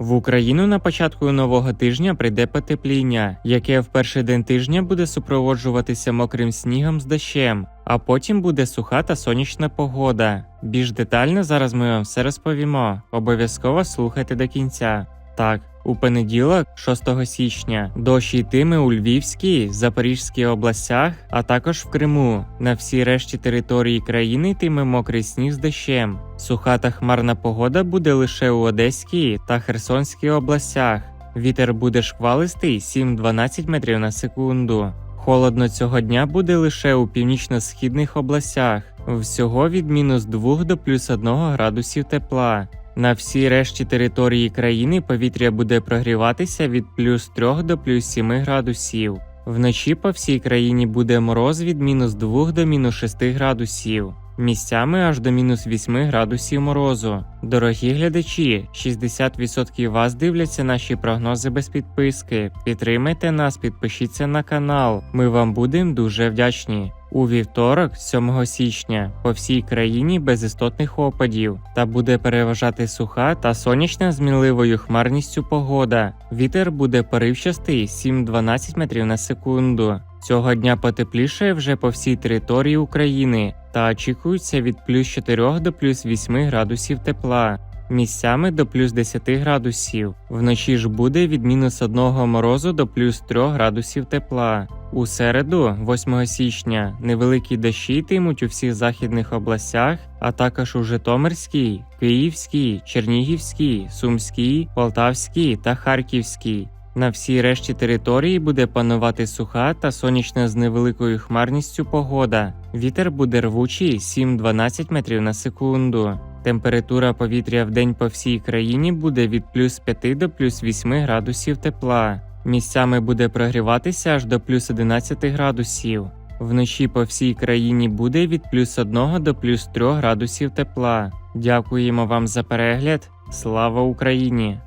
В Україну на початку нового тижня прийде потепління, яке в перший день тижня буде супроводжуватися мокрим снігом з дощем, а потім буде суха та сонячна погода. Більш детально зараз ми вам все розповімо. Обов'язково слухайте до кінця. Так, у понеділок, 6 січня, дощ йтиме у Львівській, Запорізькій областях, а також в Криму. На всій решті території країни йтиме мокрий сніг з дощем. Суха та хмарна погода буде лише у Одеській та Херсонській областях. Вітер буде шквалистий 7-12 метрів на секунду. Холодно цього дня буде лише у північно-східних областях, всього від мінус 2 до плюс 1 градусів тепла. На всій решті території країни повітря буде прогріватися від плюс 3 до плюс 7 градусів. Вночі по всій країні буде мороз від мінус 2 до мінус 6 градусів. Місцями аж до мінус 8 градусів морозу. Дорогі глядачі, 60% вас дивляться наші прогнози без підписки. Підтримайте нас, підпишіться на канал. Ми вам будемо дуже вдячні. У вівторок, 7 січня, по всій країні без істотних опадів та буде переважати суха та сонячна з мінливою хмарністю погода. Вітер буде поривчастий 7-12 метрів на секунду. Цього дня потепліше вже по всій території України та очікується від плюс 4 до плюс 8 градусів тепла. Місцями до плюс 10 градусів. Вночі ж буде від мінус 1 морозу до плюс 3 градусів тепла. У середу, 8 січня, невеликі дощі йтимуть у всіх західних областях, а також у Житомирській, Київській, Чернігівській, Сумській, Полтавській та Харківській. На всій решті території буде панувати суха та сонячна з невеликою хмарністю погода. Вітер буде рвучий 7-12 метрів на секунду. Температура повітря в день по всій країні буде від плюс 5 до плюс 8 градусів тепла. Місцями буде прогріватися аж до плюс 11 градусів. Вночі по всій країні буде від плюс 1 до плюс 3 градусів тепла. Дякуємо вам за перегляд. Слава Україні!